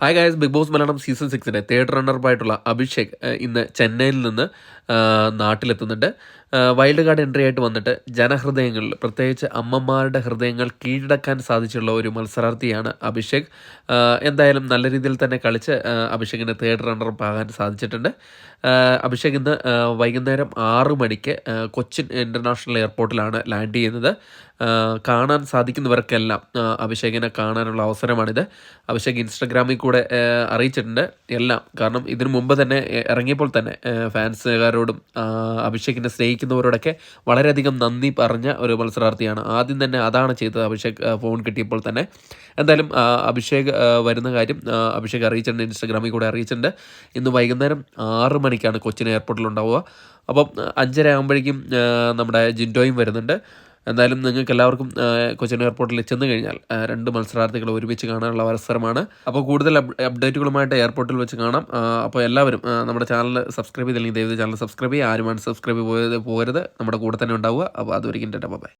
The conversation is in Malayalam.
Hi guys Bigg Boss Malayalam season സിക്സിന്റെ third റണ്ണറപ്പായിട്ടുള്ള അഭിഷേക് ഇന്ന് ചെന്നൈയിൽ നിന്ന് നാട്ടിലെത്തുന്നുണ്ട്. വൈൽഡ് കാർഡ് എൻട്രി ആയിട്ട് വന്നിട്ട് ജനഹൃദയങ്ങളിൽ പ്രത്യേകിച്ച് അമ്മമാരുടെ ഹൃദയങ്ങൾ കീഴടക്കാൻ സാധിച്ചുള്ള ഒരു മത്സരാർത്ഥിയാണ് അഭിഷേക്. എന്തായാലും നല്ല രീതിയിൽ തന്നെ കളിച്ച് അഭിഷേകിന് തേർഡ് റണ്ണറപ്പ് ആകാൻ സാധിച്ചിട്ടുണ്ട്. അഭിഷേക് ഇന്ന് വൈകുന്നേരം ആറ് മണിക്ക് കൊച്ചിൻ ഇന്റർനാഷണൽ എയർപോർട്ടിലാണ് ലാൻഡ് ചെയ്യുന്നത്. കാണാൻ സാധിക്കുന്നവർക്കെല്ലാം അഭിഷേകിനെ കാണാനുള്ള അവസരമാണിത്. അഭിഷേക് ഇൻസ്റ്റഗ്രാമിൽ കൂടെ അറിയിച്ചിട്ടുണ്ട് എല്ലാം. കാരണം ഇതിനു മുമ്പ് തന്നെ ഇറങ്ങിയപ്പോൾ തന്നെ ഫാൻസുകാരോടും അഭിഷേകിനെ അഭിഷേകിനെ സ്നേഹിക്കുന്നവരോടൊക്കെ വളരെയധികം നന്ദി പറഞ്ഞ ഒരു മത്സരാർത്ഥിയാണ്. ആദ്യം തന്നെ അതാണ് ചെയ്തത് അഭിഷേക് ഫോൺ കിട്ടിയപ്പോൾ തന്നെ. എന്തായാലും അഭിഷേക് വരുന്ന കാര്യം അഭിഷേക് അറിയിച്ചിട്ടുണ്ട് ഇൻസ്റ്റഗ്രാമിൽ കൂടെ അറിയിച്ചിട്ടുണ്ട്. ഇന്ന് വൈകുന്നേരം ആറ് മണിക്കാണ് കൊച്ചിൻ എയർപോർട്ടിൽ ഉണ്ടാവുക. അപ്പം അഞ്ചര ആകുമ്പോഴേക്കും നമ്മുടെ ജിൻഡോയും വരുന്നുണ്ട്. എന്തായാലും നിങ്ങൾക്ക് എല്ലാവർക്കും കൊച്ചിൻ എയർപോർട്ടിൽ ചെന്ന് കഴിഞ്ഞാൽ രണ്ട് മത്സരാർത്ഥികളെ ഒരുമിച്ച് കാണാനുള്ള അവസരമാണ്. അപ്പോൾ കൂടുതൽ അപ്ഡേറ്റുകളുമായിട്ട് എയർപോർട്ടിൽ വെച്ച് കാണാം. അപ്പോൾ എല്ലാവരും നമ്മുടെ ചാനൽ സബ്സ്ക്രൈബ് ചെയ്തില്ലെങ്കിൽ ദയവ് ചാനൽ സബ്സ്ക്രൈബ് ചെയ്യുക. ആരുമാണ് സബ്സ്ക്രൈബ് പോയത് പോകരുത്. നമ്മുടെ കൂടെ തന്നെ ഉണ്ടാവുക. അപ്പോൾ അതൊരിക്കലും ബൈ.